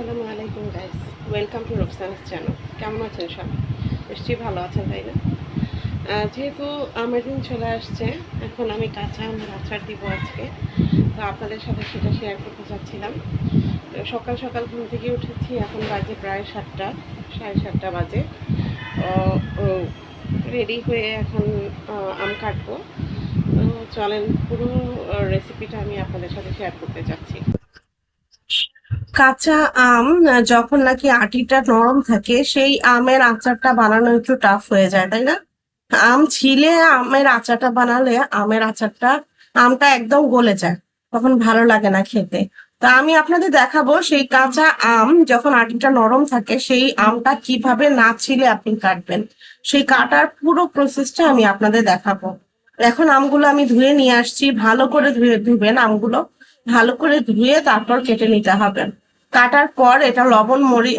আসসালামু আলাইকুম guys welcome to Rukhsana's channel কেমন আছেন সব নিশ্চয়ই ভালো আছেন, তাই না? যেহেতু আমের দিন চলে আসছে, এখন আমি কাঁচা আমের আচার দিব আজকে। তো আপনাদের সাথে সেটা শেয়ার করতে চাচ্ছিলাম। সকাল সকাল ঘুম থেকে উঠেছি, এখন বাজে প্রায় সাতটা, সাড়ে সাতটা বাজে। রেডি হয়ে এখন আম কাটবো। তো চলেন, পুরো রেসিপিটা আমি আপনাদের সাথে শেয়ার করতে চাচ্ছি। কাঁচা আম যখন নাকি আটিটা নরম থাকে, সেই আমের আচারটা বানানো একটু টাফ হয়ে যায়, তাই না? আম ছিলে আমের আচারটা বানালে আমের আচারটা, আমটা একদম গলে যায়, তখন ভালো লাগে না খেতে। তা আমি আপনাদের দেখাবো সেই কাঁচা আম, যখন আটিটা নরম থাকে, সেই আমটা কীভাবে না ছিলে আপনি কাটবেন। সেই কাটার পুরো প্রসেসটা আমি আপনাদের দেখাবো। এখন আমগুলো আমি ধুয়ে নিয়ে আসছি, ভালো করে ধুয়ে, ধুবেন আমগুলো, ভালো করে ধুয়ে তারপর কেটে নিতে হবে। কাটার পর এটা লবণ মরি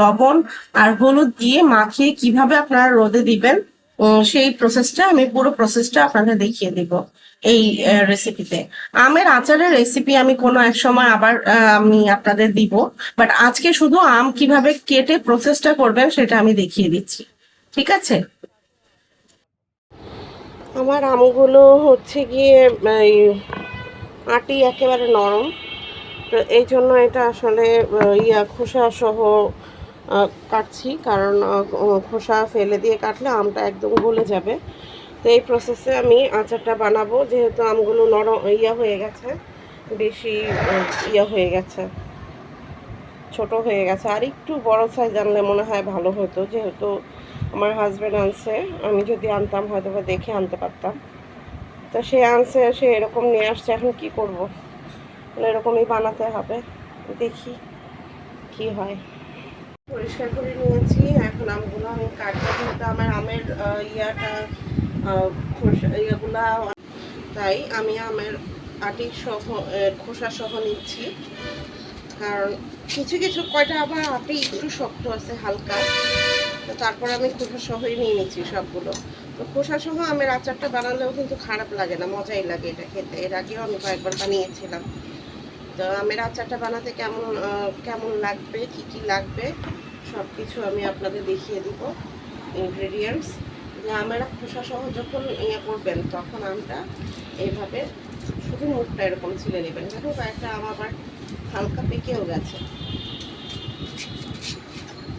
লবণ আর হলুদ দিয়ে মাখিয়ে কীভাবে আপনারা রোদে দিবেন সেই প্রসেসটা আমি পুরো প্রসেসটা আপনাদের দেখিয়ে দিব এই রেসিপিতে আমের আচারের রেসিপি আমি কোনো এক সময় আবার আমি আপনাদের দিব বাট আজকে শুধু আম কীভাবে কেটে প্রসেসটা করবেন সেটা আমি দেখিয়ে দিচ্ছি। ঠিক আছে? আমার আমগুলো হচ্ছে গিয়ে আটি একেবারে নরম। এই জন্য এটা আসলে ইয়া খোসা সহ কাটছি। কারণ খোসা ফেলে দিয়ে কাটলে আমটা একদম গলে যাবে। তো এই প্রসেসে আমি আচারটা বানাবো। যেহেতু আমগুলো নরম, ইয়া হয়ে গেছে, বেশি ইয়া হয়ে গেছে, ছোট হয়ে গেছে। আর একটু বড় সাইজ আনলে মনে হয় ভালো হতো। যেহেতু আমার হাজব্যান্ড আনছে, আমি যদি আনতাম হয়তো বা দেখে আনতে পারতাম। তো সে আনছে, সে এরকম নিয়ে আসছে। এখন কি করব? এরকমই বানাতে হবে। দেখি কি হয়। পরিষ্কার করে নিয়েছি। এখন আমগুলো আমি কাটবো যেহেতু আমার আমের ইয়াটা ইয়াগুলা তাই আমি আমের আটি সহ খোসা সহ নিচ্ছি। কারণ কিছু কিছু কয়টা আবার আটি একটু শক্ত আছে, হালকা। তারপর আমি খোসা সহই নিয়ে নিচ্ছি সবগুলো। তো খোসা সহ আমের আচারটা বানালেও কিন্তু খারাপ লাগে না, মজাই লাগে এটা খেতে। এর আগেও আমি কয়েকবার বানিয়েছিলাম। তো আমের আচারটা বানাতে কেমন কেমন লাগবে, কি কি লাগবে সব কিছু আমি আপনাদের দেখিয়ে দিব ইনগ্রেডিয়েন্টস যে আমের খোসা সহ যখন ইয়ে করবেন, তখন আমটা এইভাবে শুধু মুখটা এরকম ছিলে নেবেন। দেখো কয়েকটা আম আবার হালকা পেকেও গেছে।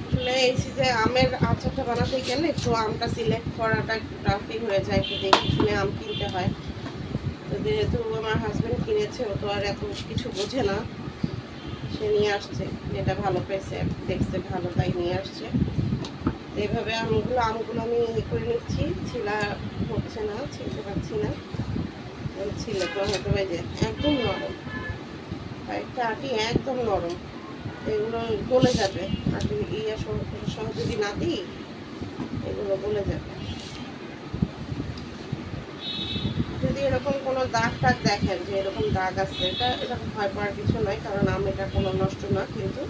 আসলে এই যে আমের আচারটা বানাতে গেলে একটু আমটা সিলেক্ট করাটা একটু টাফই হয়ে যায়, একটু দেখে শুনে আম কিনতে হয়। যেহেতু আমার হাজব্যান্ড কিনেছে, ও তো আর এত কিছু বোঝে না। সে নিয়ে আসছে যেটা ভালো পেয়েছে, দেখছে ভালো, তাই নিয়ে আসছে। তো এইভাবে আমগুলো আমগুলো আমি ইয়ে করে নিচ্ছি, ছিলা হচ্ছে না, ছিলতে পারছি না। ছিলে তো হয়তো এই যে একদম নরম। কয়েকটা আটি একদম নরম। এগুলো গলে যাবে। আটি ইয়ে সহ যদি না দিই, এগুলো গলে যাবে যদি এরকম কোনো দাগ টাগ দেখেন যে এরকম দাগ আছে, এটা এরকম ভয় পাওয়ার কিছু নয় কারণ আম এটা কোনো নষ্ট না, কিন্তু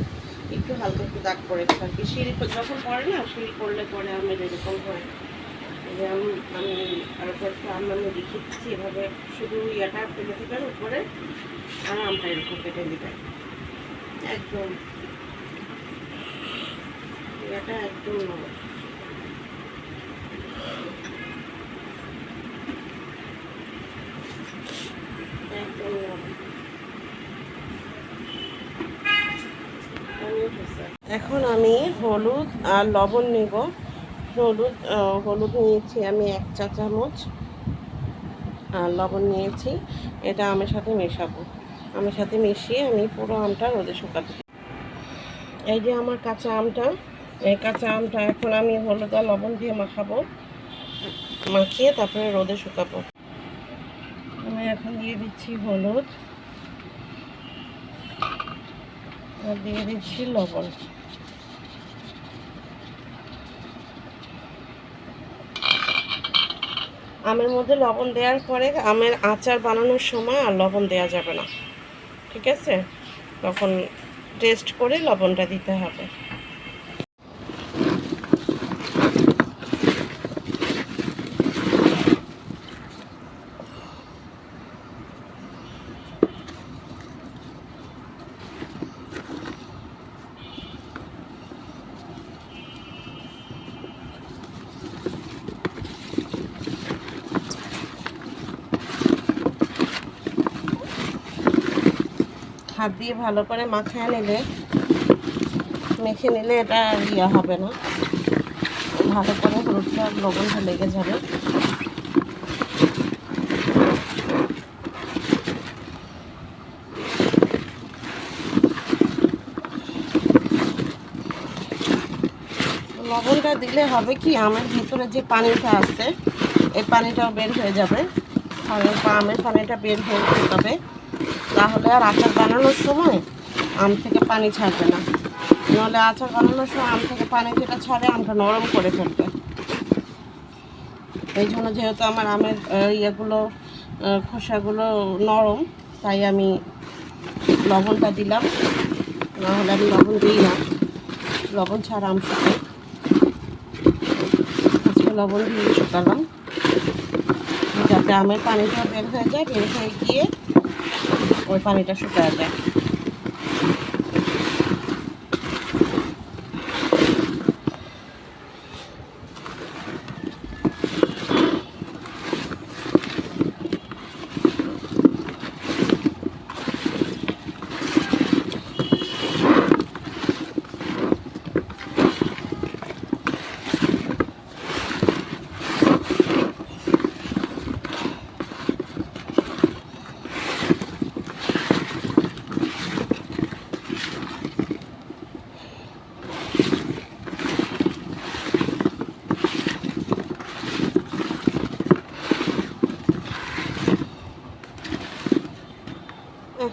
একটু হালকা একটু দাগ পড়েছে আর কি শিল যখন পড়ে না, শিল পড়লে পরে আমের এরকম হয়। যে আম আর উপর আম দেখিয়ে দিচ্ছি এভাবে শুধু ইয়াটা ফেলে দেবেন, উপরে আর আমটা এরকম কেটে দিবেন। একদম। ইয়াটা একদম নরম একদম নরম এখন আমি হলুদ আর লবণ নেব। হলুদ হলুদ নিয়েছি আমি এক চা চামচ। আর লবণ নিয়েছি, এটা আমের সাথে মেশাবো। আমের সাথে মিশিয়ে আমি পুরো আমটা রোদে শুকাতে এই যে আমার কাঁচা আমটা, এই কাঁচা আমটা এখন আমি হলুদ আর লবণ দিয়ে মাখাবো। মাখিয়ে তারপরে রোদে শুকাবো। আমি এখন দিয়ে দিচ্ছি হলুদ। আর দিয়ে দিচ্ছি লবণ। আমের মধ্যে লবণ দেওয়ার পরে আমের আচার বানানোর সময় আর লবণ দেওয়া যাবে না। ঠিক আছে? তখন টেস্ট করে লবণটা দিতে হবে। হাত দিয়ে ভালো করে মাখায় নিলে, মেখে নিলে এটা ইয়ে হবে না। ভালো করে হলুদটা লবণটা লেগে যাবে। লবণটা দিলে হবে কি, আমের ভিতরে যে পানিটা আছে, এই পানিটাও বের হয়ে যাবে। আমের পানিটা বের হয়ে যাবে। তাহলে আর আচার বানানোর সময় আম থেকে পানি ছাড়বে না। নাহলে আচার বানানোর সময় আম থেকে পানি যেটা ছাড়ে, আমটা নরম করে ফেলবে। এই জন্য যেহেতু আমার আমের ইয়েগুলো খোসাগুলো নরম, তাই আমি লবণটা দিলাম। নাহলে আমি লবণ দিই না। লবণ ছাড়া আম শুকাই আজকে লবণ দিয়ে শুকালাম। যাতে আমের পানিটা বের হয়ে যায়, বের হয়ে গিয়ে ওই পানিটা শুকায় যায়।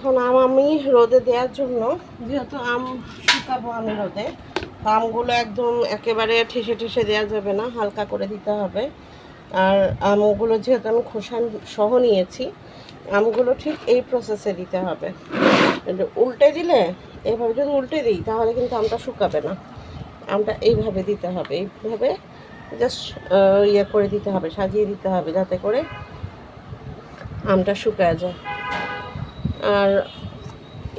এখন আম আমি রোদে দেওয়ার জন্য, যেহেতু আম শুকাবো আমি রোদে আমগুলো একদম একেবারে ঠেসে ঠেসে দেওয়া যাবে না, হালকা করে দিতে হবে। আর আমগুলো যেহেতু আমি খোসা সহ নিয়েছি, আমগুলো ঠিক এই প্রসেসে দিতে হবে। উল্টে দিলে এইভাবে যদি উল্টে দিই, তাহলে কিন্তু আমটা শুকাবে না। আমটা এইভাবে দিতে হবে, এইভাবে জাস্ট ইয়ে করে দিতে হবে, সাজিয়ে দিতে হবে, যাতে করে আমটা শুকায় যায়। আর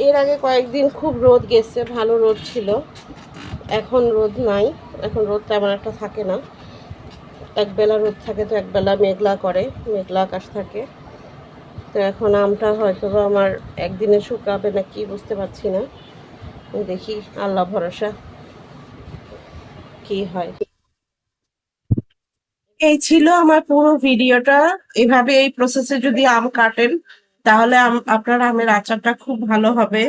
এর আগে কয়েকদিন খুব রোদ গেছে, ভালো রোদ ছিল। এখন রোদ নাই, এখন রোদ তেমন একটা থাকে না। একবেলা রোদ থাকে তো একবেলা মেঘলা করে, মেঘলা আকাশ থাকে। তো এখন আমটা হয়তো আমার একদিনে শুকাবে না কি বুঝতে পারছি না। দেখি, আল্লাহ ভরসা কি হয়। এই ছিল আমার পুরো ভিডিওটা এভাবে এই প্রসেসে যদি আম কাটেন তাহলে আপনার আমের আচারটা খুব ভালো হবে।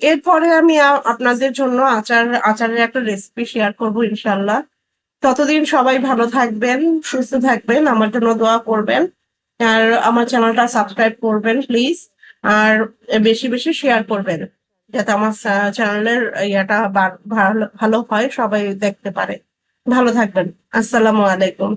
এরপরে আমি আপনাদের জন্য আচার, আচারের একটা রেসিপি শেয়ার করব ইনশাল্লাহ ততদিন সবাই ভালো থাকবেন, সুস্থ থাকবেন, আমার জন্য দোয়া করবেন। আর আমার চ্যানেলটা সাবস্ক্রাইব করবেন প্লিজ আর বেশি বেশি শেয়ার করবেন, যাতে আমার চ্যানেলের ইয়াটা ভালো হয়, সবাই দেখতে পারে। ভালো থাকবেন। আসসালামু আলাইকুম।